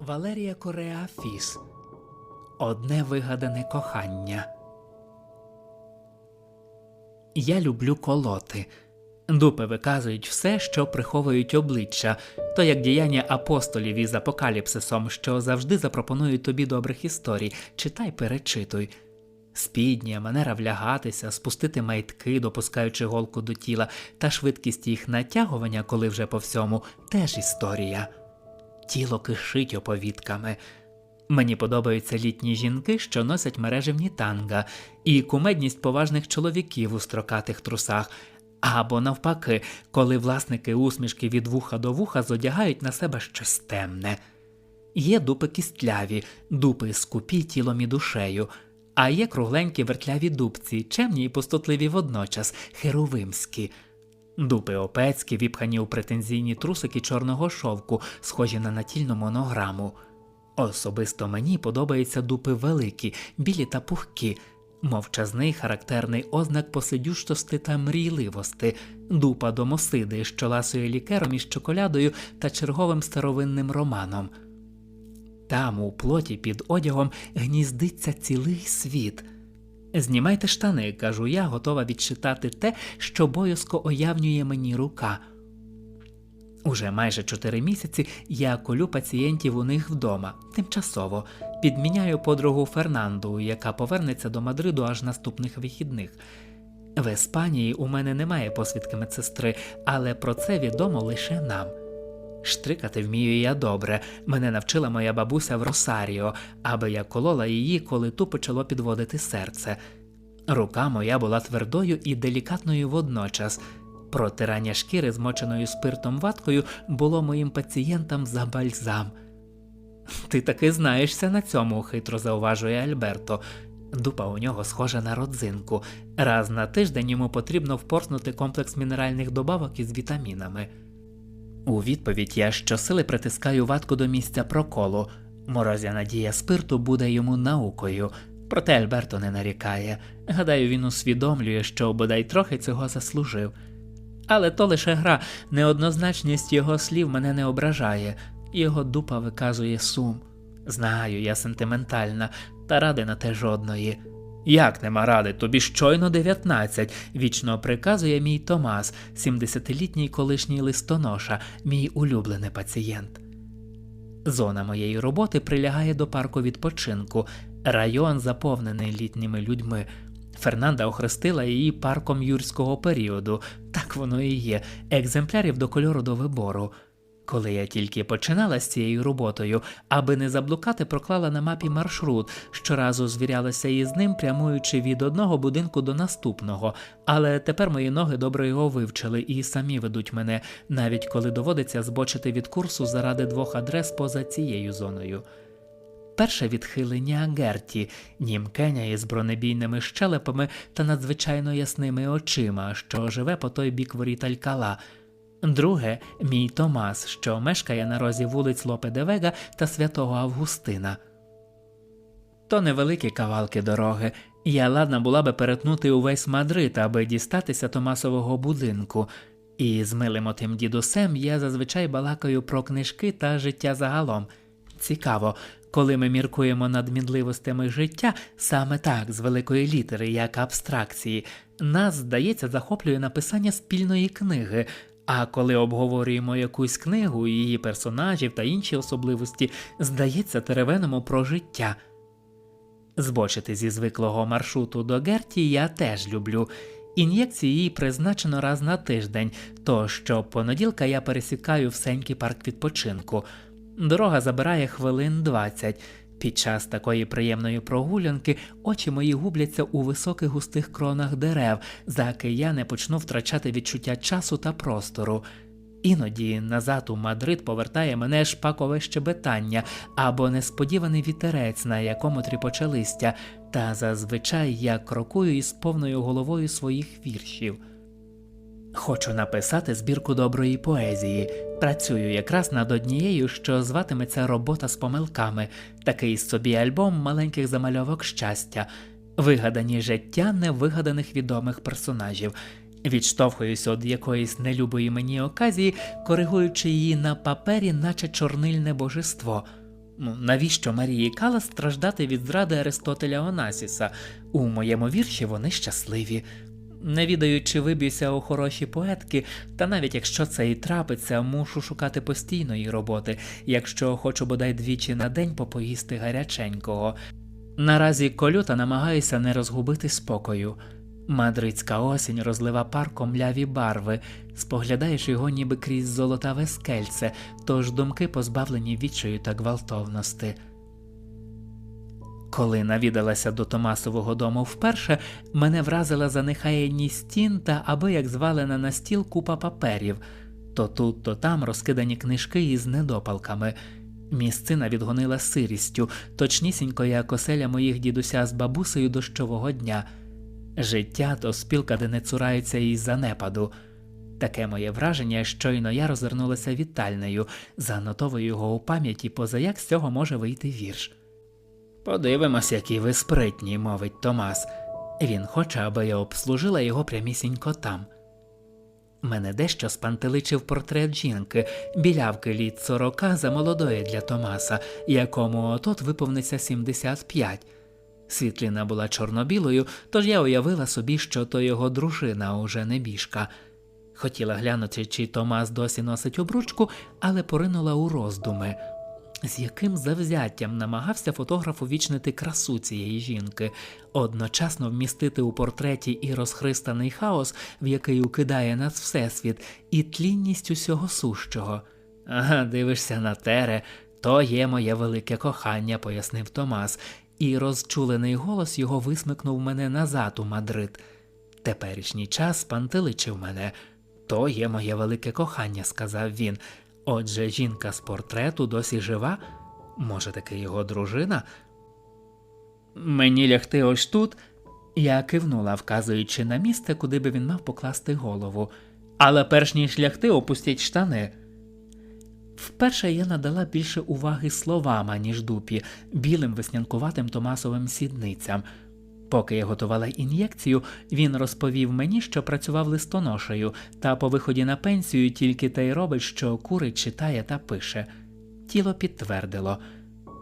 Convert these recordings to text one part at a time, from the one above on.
Валерія Кореа Фіс Одне вигадане кохання. Я люблю колоти. Дупи виказують все, що приховують обличчя, то як діяння апостолів із апокаліпсисом, що завжди запропонують тобі добрих історій, читай, перечитуй. Спідня, манера влягатися, спустити майтки, допускаючи голку до тіла, та швидкість їх натягування, коли вже по всьому, теж історія. Тіло кишить оповідками. Мені подобаються літні жінки, що носять мережевні танга, і кумедність поважних чоловіків у строкатих трусах, або навпаки, коли власники усмішки від вуха до вуха зодягають на себе щось темне. Є дупи кістляві, дупи скупі тілом і душею, а є кругленькі вертляві дубці, чемні і пустотливі водночас, херовимські. Дупи опецькі, віпхані у претензійні трусики чорного шовку, схожі на натільну монограму. Особисто мені подобаються дупи великі, білі та пухкі, мовчазний характерний ознак посидющости та мрійливости, дупа домосиди, що ласує лікером із чоколядою та черговим старовинним романом. Там, у плоті під одягом, гніздиться цілий світ. Знімайте штани, кажу я, готова відчитати те, що боязко оявнює мені рука. Уже майже чотири місяці я колю пацієнтів у них вдома, тимчасово, підміняю подругу Фернанду, яка повернеться до Мадриду аж наступних вихідних. В Іспанії у мене немає посвідки медсестри, але про це відомо лише нам. Штрикати вмію я добре, мене навчила моя бабуся в Росаріо, аби я колола її, коли ту почало підводити серце. Рука моя була твердою і делікатною водночас. Протирання шкіри, змоченою спиртом ваткою, було моїм пацієнтам за бальзам. Ти таки знаєшся на цьому, хитро зауважує Альберто. Дупа у нього схожа на родзинку. Раз на тиждень йому потрібно впорснути комплекс мінеральних добавок із вітамінами. У відповідь я щосили притискаю ватку до місця проколу. Морозяна дія спирту буде йому наукою. Проте Альберто не нарікає. Гадаю, він усвідомлює, що бодай трохи цього заслужив. Але то лише гра, неоднозначність його слів мене не ображає, його дупа виказує сум. Знаю, я сентиментальна, та ради на те жодної. Як нема ради, тобі щойно 19, вічно приказує мій Томас, 70-літній колишній листоноша, мій улюблений пацієнт. Зона моєї роботи прилягає до парку відпочинку, район заповнений літніми людьми. Фернанда охрестила її парком юрського періоду, так воно і є, екземплярів до кольору до вибору. Коли я тільки починала з цією роботою, аби не заблукати, проклала на мапі маршрут, щоразу звірялася із ним, прямуючи від одного будинку до наступного, але тепер мої ноги добре його вивчили і самі ведуть мене, навіть коли доводиться збочити від курсу заради двох адрес поза цією зоною. Перше відхилення Герті, німкеня із бронебійними щелепами та надзвичайно ясними очима, що живе по той бік воріт Алькала. Друге мій Томас, що мешкає на розі вулиць Лопе де Вега та святого Августина. То невеликі кавалки дороги. Я ладна була би перетнути увесь Мадрид, аби дістатися Томасового будинку. І з милим отим дідусем я зазвичай балакаю про книжки та життя загалом. Цікаво, коли ми міркуємо над мідливостями життя, саме так, з великої літери, як абстракції, нас, здається, захоплює написання спільної книги. А коли обговорюємо якусь книгу, її персонажів та інші особливості, здається, теревенимо про життя. Збочити зі звиклого маршруту до Герті я теж люблю. Ін'єкції їй призначено раз на тиждень, то щопонеділка я пересікаю всенький парк відпочинку. Дорога забирає хвилин 20. Під час такої приємної прогулянки очі мої губляться у високих густих кронах дерев, заки я не почну втрачати відчуття часу та простору. Іноді назад у Мадрид повертає мене шпакове щебетання або несподіваний вітерець, на якому тріпоче листя, та зазвичай я крокую із повною головою своїх віршів. Хочу написати збірку доброї поезії. Працюю якраз над однією, що зватиметься Робота з помилками, такий собі альбом маленьких замальовок щастя, вигадані життя невигаданих відомих персонажів. Відштовхуюсь від якоїсь нелюбої мені оказії, коригуючи її на папері, наче чорнильне божество. Ну, навіщо Марії Калас страждати від зради Аристотеля Онасіса? У моєму вірші вони щасливі. Не відаю, чи виб'юся у хороші поетки, та навіть якщо це і трапиться, мушу шукати постійної роботи, якщо хочу бодай двічі на день попоїсти гаряченького. Наразі колю та намагаюся не розгубити спокою. Мадридська осінь розлива парком ляві барви, споглядаєш його ніби крізь золотаве скельце, тож думки позбавлені відчаю та гвалтовності. Коли навідалася до Томасового дому вперше, мене вразила занехаяність стін та аби як звалена на стіл купа паперів, то тут, то там розкидані книжки із недопалками. Місцина відгонила сирістю, точнісінько як оселя моїх дідуся з бабусею дощового дня. Життя то спілка, де не цураються із занепаду. Таке моє враження, щойно я розвернулася вітальнею, занотовую його у пам'яті, поза як з цього може вийти вірш. Подивимось, які ви спритні, мовить Томас. Він хоче, аби я обслужила його прямісінько там. Мене дещо спантеличив портрет жінки, білявки літ сорока за молодої для Томаса, якому отот виповниться 75. Світлина була чорно-білою, тож я уявила собі, що то його дружина, уже небіжка. Хотіла глянути, чи Томас досі носить обручку, але поринула у роздуми. З яким завзяттям намагався фотограф увічнити красу цієї жінки, одночасно вмістити у портреті і розхристаний хаос, в який укидає нас всесвіт, і тлінність усього сущого. Ага, дивишся на тере, то є моє велике кохання, пояснив Томас, і розчулений голос його висмикнув мене назад у Мадрид. Теперішній час пантеличив мене. То є моє велике кохання, сказав він. Отже, жінка з портрету досі жива? Може, таки його дружина? Мені лягти ось тут. Я кивнула, вказуючи на місце, куди би він мав покласти голову. Але перш ніж лягти, опустіть штани. Вперше я надала більше уваги словам, аніж дупі, білим веснянкуватим томасовим сідницям. Поки я готувала ін'єкцію, він розповів мені, що працював листоношею, та по виході на пенсію тільки те й робить, що курить, читає та пише. Тіло підтвердило.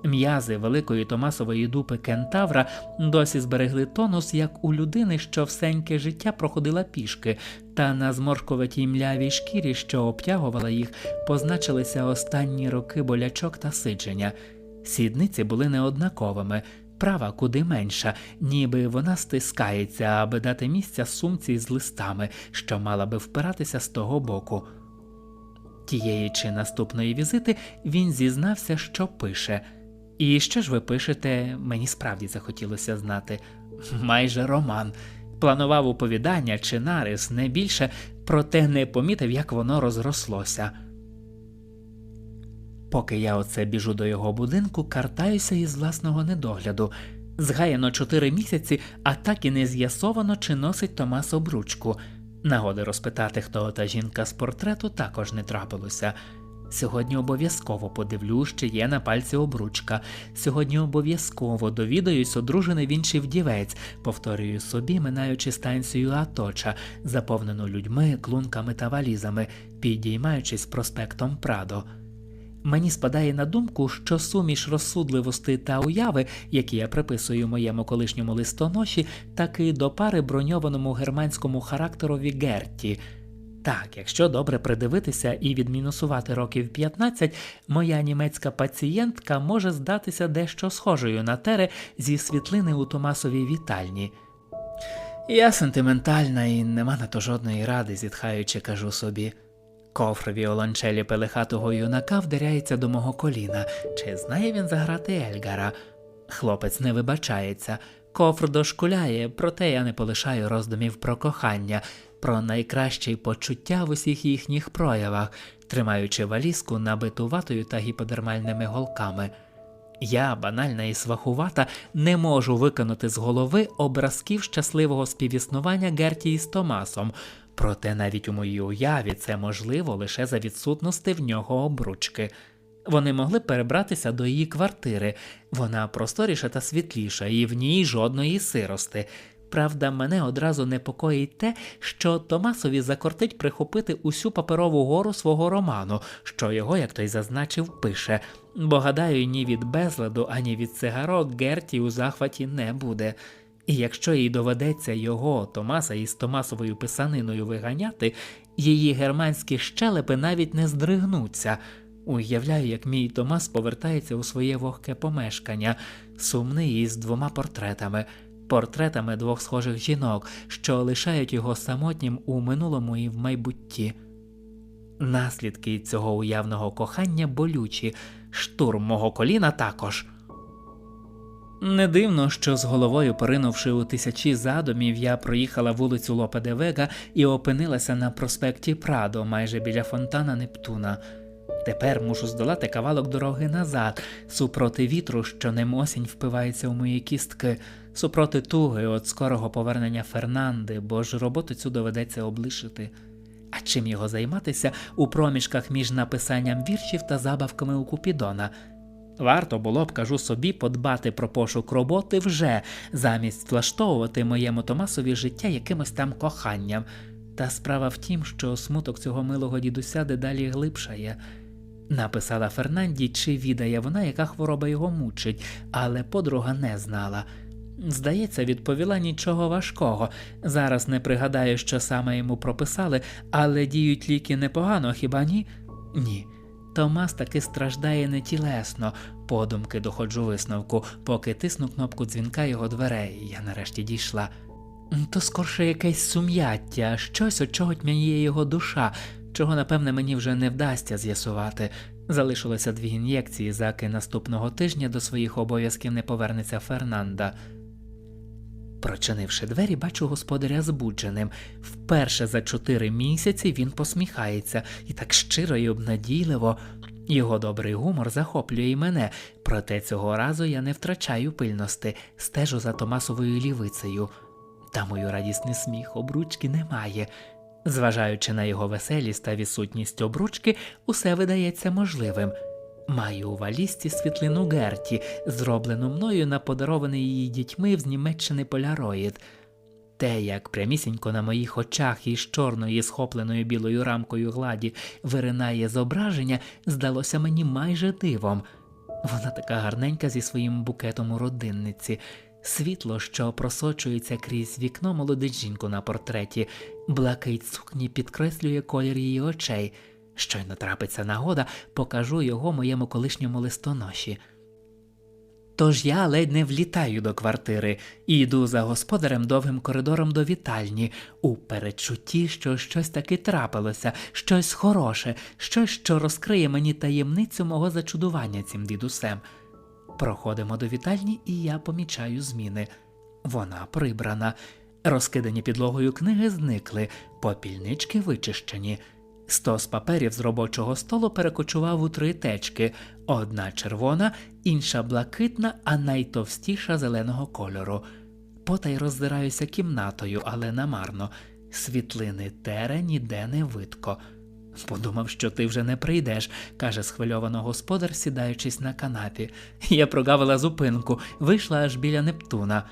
М'язи великої томасової дупи кентавра досі зберегли тонус, як у людини, що всеньке життя проходила пішки, та на зморшкуватій млявій шкірі, що обтягувала їх, позначилися останні роки болячок та сидження. Сідниці були неоднаковими, права куди менша, ніби вона стискається, аби дати місця сумці з листами, що мала би впиратися з того боку. Тієї чи наступної візити він зізнався, що пише. І що ж ви пишете, мені справді захотілося знати. Майже роман. Планував оповідання чи нарис не більше, проте не помітив, як воно розрослося. Поки я оце біжу до його будинку, картаюся із власного недогляду. Згаяно чотири місяці, а так і не з'ясовано, чи носить Томас обручку. Нагоди розпитати, хто та жінка з портрету, також не трапилося. Сьогодні обов'язково подивлюсь, чи є на пальці обручка. Сьогодні обов'язково довідаюсь, одружений він чи вдівець, повторюю собі, минаючи станцію Аточа, заповнену людьми, клунками та валізами, підіймаючись проспектом Прадо. Мені спадає на думку, що суміш розсудливості та уяви, які я приписую моєму колишньому листоноші, таки до пари броньованому германському характерові Герті. Так, якщо добре придивитися і відмінусувати років 15, моя німецька пацієнтка може здатися дещо схожою на тере зі світлини у Томасовій вітальні. Я сентиментальна і нема на то жодної ради, зітхаючи, кажу собі. Кофр віолончелі пелехатого юнака вдаряється до мого коліна. Чи знає він заграти Ельгара? Хлопець не вибачається. Кофр дошкуляє, проте я не полишаю роздумів про кохання, про найкращі почуття в усіх їхніх проявах, тримаючи валізку набиту ватою та гіподермальними голками. Я, банальна і свахувата, не можу виконати з голови образків щасливого співіснування Герті з Томасом, проте навіть у моїй уяві це можливо лише за відсутності в нього обручки. Вони могли перебратися до її квартири, вона просторіша та світліша, і в ній жодної сирости. Правда, мене одразу непокоїть те, що Томасові закортить прихопити усю паперову гору свого роману, що його, як той зазначив, пише. Бо гадаю, ні від безладу, ані від цигарок Герті у захваті не буде. І якщо їй доведеться його, Томаса, із Томасовою писаниною виганяти, її германські щелепи навіть не здригнуться. Уявляю, як мій Томас повертається у своє вогке помешкання, сумний із двома портретами, портретами двох схожих жінок, що лишають його самотнім у минулому і в майбутті. Наслідки цього уявного кохання болючі, штурм мого коліна також. Не дивно, що з головою поринувши у тисячі задумів, я проїхала вулицю Лопе де Вега і опинилася на проспекті Прадо, майже біля фонтана Нептуна. Тепер мушу здолати кавалок дороги назад, супроти вітру, що ним осінь впивається у мої кістки, супроти туги від скорого повернення Фернанди, бо ж роботу цю доведеться облишити. А чим його займатися у проміжках між написанням віршів та забавками у Купідона? Варто було б, кажу собі, подбати про пошук роботи вже, замість влаштовувати моєму Томасові життя якимось там коханням. Та справа в тім, що смуток цього милого дідуся дедалі глибшає. Написала Фернанді, чи відає вона, яка хвороба його мучить, але подруга не знала. Здається, відповіла нічого важкого. Зараз не пригадаю, що саме йому прописали, але діють ліки непогано, хіба ні? Ні. Томас таки страждає не тілесно, подумки доходжу висновку, поки тисну кнопку дзвінка його дверей, я нарешті дійшла. То скорше якесь сум'яття, щось, от чого тьмяніє його душа, чого, напевне, мені вже не вдасться з'ясувати. Залишилося дві ін'єкції, заки наступного тижня до своїх обов'язків не повернеться Фернанда. Прочинивши двері, бачу господаря збудженим. Вперше за чотири місяці він посміхається і так щиро і обнадійливо. Його добрий гумор захоплює і мене, проте цього разу я не втрачаю пильності, стежу за Томасовою лівицею. Та мою радісний сміх обручки немає. Зважаючи на його веселість та відсутність обручки, усе видається можливим. Маю у валісті світлину Герті, зроблену мною на подарований її дітьми з Німеччини Поляроїд. Те, як прямісінько на моїх очах із чорної схопленою білою рамкою гладі виринає зображення, здалося мені майже дивом. Вона така гарненька зі своїм букетом у родинниці, світло, що просочується крізь вікно молодить жінку на портреті, блакить сукні підкреслює колір її очей. Щойно трапиться нагода, покажу його моєму колишньому листоноші. Тож я ледь не влітаю до квартири і йду за господарем довгим коридором до вітальні, у передчутті, що щось таки трапилося, щось хороше, щось, що розкриє мені таємницю мого зачудування цим дідусем. Проходимо до вітальні, і я помічаю зміни. Вона прибрана. Розкидані підлогою книги зникли, попільнички вичищені. Стос паперів з робочого столу перекочував у три течки: одна червона, інша блакитна, а найтовстіша зеленого кольору. Потай роздираюся кімнатою, але намарно. Світлини тере ніде не видко. Подумав, що ти вже не прийдеш, каже схвильовано господар, сідаючись на канапі. Я прогавила зупинку, вийшла аж біля Нептуна.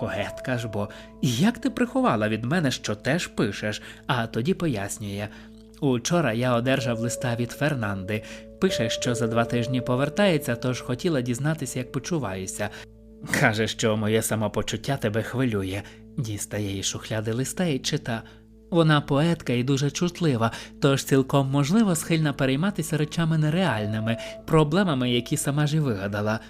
Поетка ж бо. Як ти приховала від мене, що теж пишеш, а тоді пояснює. Учора я одержав листа від Фернанди. Пише, що за два тижні повертається, тож хотіла дізнатися, як почуваюся. Каже, що моє самопочуття тебе хвилює, дістає із шухляди листа і чита. Вона поетка і дуже чутлива, тож цілком можливо схильна перейматися речами нереальними, проблемами, які сама ж і вигадала.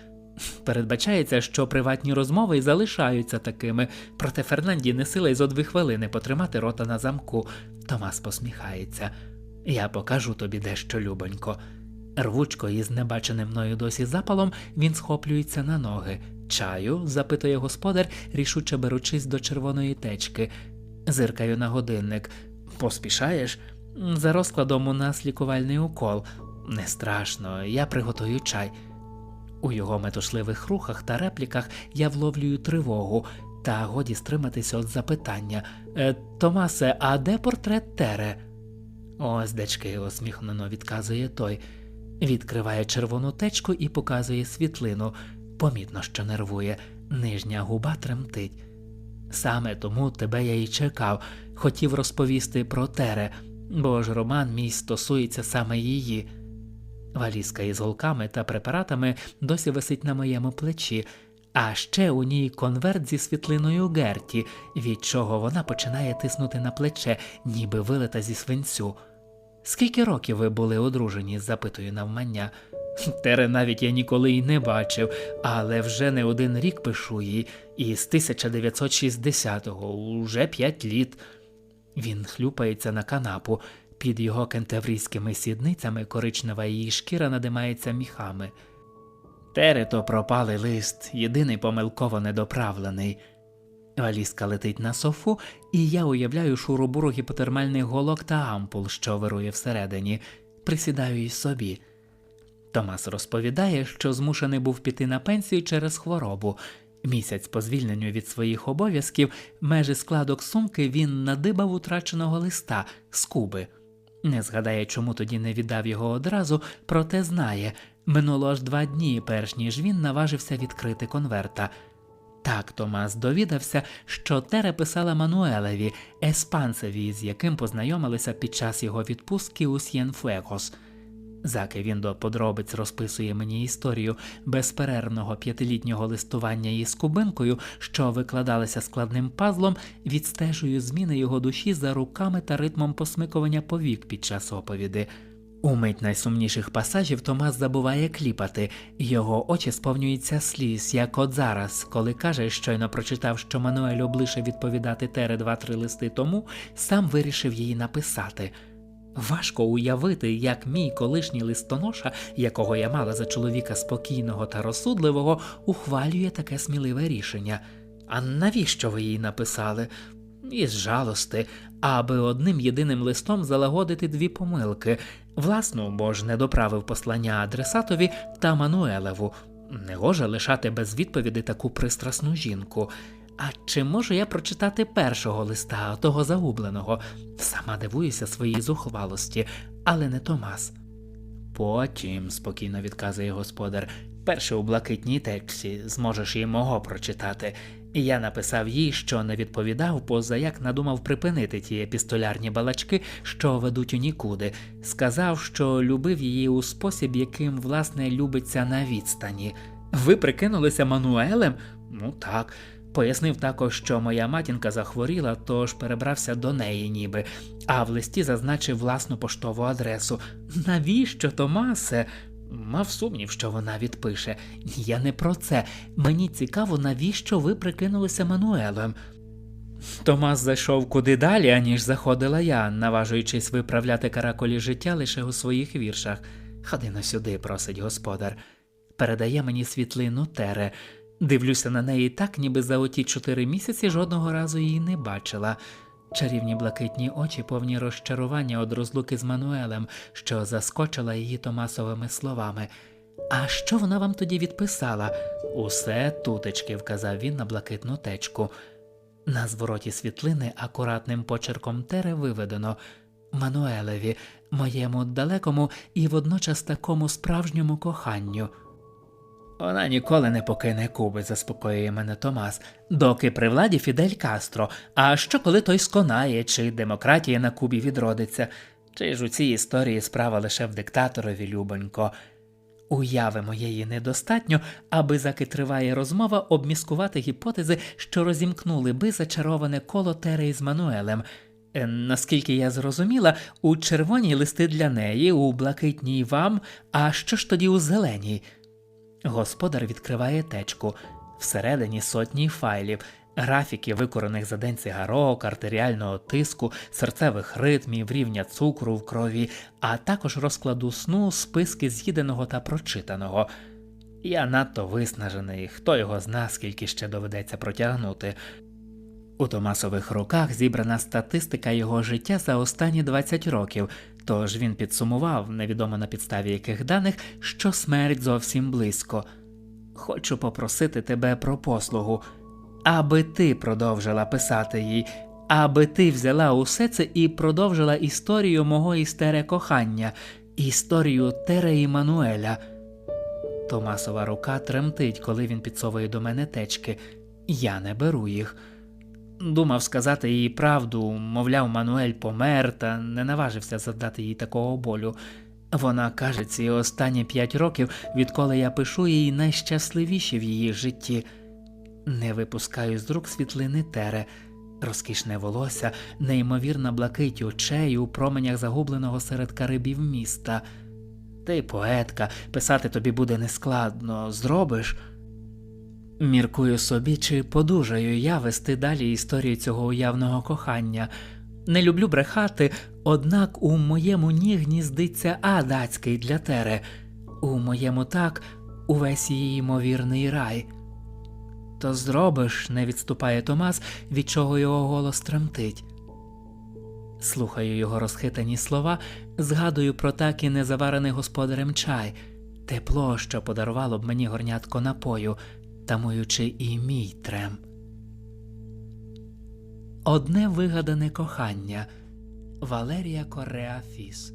Передбачається, що приватні розмови залишаються такими, проте Фернанді не сила й зо дві хвилини потримати рота на замку. Томас посміхається. Я покажу тобі дещо, любонько. Рвучко із небаченим мною досі запалом він схоплюється на ноги. Чаю? запитує господар, рішуче беручись до червоної течки. Зиркаю на годинник. Поспішаєш? За розкладом у нас лікувальний укол. Не страшно, я приготую чай. У його метушливих рухах та репліках я вловлюю тривогу, та годі стриматися від запитання «Е, Томасе, а де портрет Тере? Ось дечки, усміхнено відказує той. Відкриває червону течку і показує світлину. Помітно, що нервує, нижня губа тремтить. Саме тому тебе я і чекав, хотів розповісти про Тере, бо ж роман мій стосується саме її. Валізка із голками та препаратами досі висить на моєму плечі, а ще у ній конверт зі світлиною Герті, від чого вона починає тиснути на плече, ніби вилета зі свинцю. Скільки років ви були одружені? запитую навмання. Тере навіть я ніколи й не бачив, але вже не один рік пишу їй, і з 1960-го, уже п'ять літ. Він хлюпається на канапу. Під його кентаврійськими сідницями коричнева її шкіра надимається міхами. Тере то пропалий лист, єдиний помилково недоправлений. Валізка летить на софу, і я уявляю шурубуру гіпотермальних голок та ампул, що вирує всередині. Присідаю й собі. Томас розповідає, що змушений був піти на пенсію через хворобу. Місяць по звільненню від своїх обов'язків, межі складок сумки він надибав утраченого листа з Куби. Не згадає, чому тоді не віддав його одразу, проте знає, минуло аж два дні, перш ніж він наважився відкрити конверта. Так Томас довідався, що Тере писала Мануелеві, еспанцеві, з яким познайомилися під час його відпустки у С'єнфуегос. Заки він до подробиць розписує мені історію безперервного п'ятилітнього листування із кубинкою, що викладалися складним пазлом, відстежую зміни його душі за руками та ритмом посмикування повік під час оповіди. У мить найсумніших пасажів Томас забуває кліпати, його очі сповнюються сліз, як от зараз, коли каже, щойно прочитав, що Мануель облише відповідати Тере два-три листи тому, сам вирішив її написати. Важко уявити, як мій колишній листоноша, якого я мала за чоловіка спокійного та розсудливого, ухвалює таке сміливе рішення. А навіщо ви їй написали? Із жалости, аби одним єдиним листом залагодити дві помилки. Власну, бо ж не доправив послання адресатові та Мануелеву. Негоже лишати без відповіді таку пристрасну жінку. А чи можу я прочитати першого листа, того загубленого? Сама дивуюся своїй зухвалості, але не Томас. Потім, спокійно відказує господар, перше у блакитній тексті зможеш і мого прочитати. І я написав їй, що не відповідав, поза як надумав припинити ті епістолярні балачки, що ведуть у нікуди. Сказав, що любив її у спосіб, яким власне любиться на відстані. Ви прикинулися Мануелем? Ну так. Пояснив також, що моя матінка захворіла, тож перебрався до неї ніби, а в листі зазначив власну поштову адресу. Навіщо, Томасе? Мав сумнів, що вона відпише. Я не про це. Мені цікаво, навіщо ви прикинулися Мануелем. Томас зайшов куди далі, аніж заходила я, наважуючись виправляти караколі життя лише у своїх віршах. Ходи на сюди, просить господар. Передає мені світлину Тере. Дивлюся на неї так, ніби за оті чотири місяці жодного разу її не бачила. Чарівні блакитні очі повні розчарування од розлуки з Мануелем, що заскочила її Томасовими словами. А що вона вам тоді відписала? Усе тутечки, вказав він на блакитну течку. На звороті світлини акуратним почерком тере виведено Мануелеві, моєму далекому і водночас такому справжньому коханню. Вона ніколи не покине Куби, заспокоює мене Томас, доки при владі Фідель Кастро. А що коли той сконає, чи демократія на Кубі відродиться? Чи ж у цій історії справа лише в диктаторові любонько? Уяви моєї недостатньо, аби заки триває розмова, обміскувати гіпотези, що розімкнули би зачароване коло Тери із Мануелем. Е, Наскільки я зрозуміла, у червоній листи для неї, у блакитній вам, а що ж тоді у зеленій? Господар відкриває течку. Всередині сотні файлів, графіки викорених за день цигарок, артеріального тиску, серцевих ритмів, рівня цукру в крові, а також розкладу сну, списки з'їденого та прочитаного. Я надто виснажений, хто його зна, скільки ще доведеться протягнути. У Томасових руках зібрана статистика його життя за останні 20 років, тож він підсумував, невідомо на підставі яких даних, що смерть зовсім близько. Хочу попросити тебе про послугу, аби ти продовжила писати їй, аби ти взяла усе це і продовжила історію мого істере кохання, історію Тере і Мануеля. Томасова рука тремтить, коли він підсовує до мене течки. Я не беру їх. Думав сказати їй правду, мовляв, Мануель помер, та не наважився завдати їй такого болю. Вона каже, ці останні п'ять років, відколи я пишу їй найщасливіші в її житті. Не випускаю з рук світлини тере, розкішне волосся, неймовірна блакить очей у променях загубленого серед карибів міста. Ти поетка, писати тобі буде нескладно, зробиш. Міркую собі, чи подужаю я вести далі історію цього уявного кохання. Не люблю брехати, однак у моєму ні гніздиться адацький для тере, у моєму так увесь її ймовірний рай. То зробиш, не відступає Томас, від чого його голос тремтить. Слухаю його розхитані слова, згадую про так і незаварений господарем чай, тепло, що подарувало б мені горнятко напою, тамуючи і мій трем. Одне вигадане кохання Валерія Кореа Фіс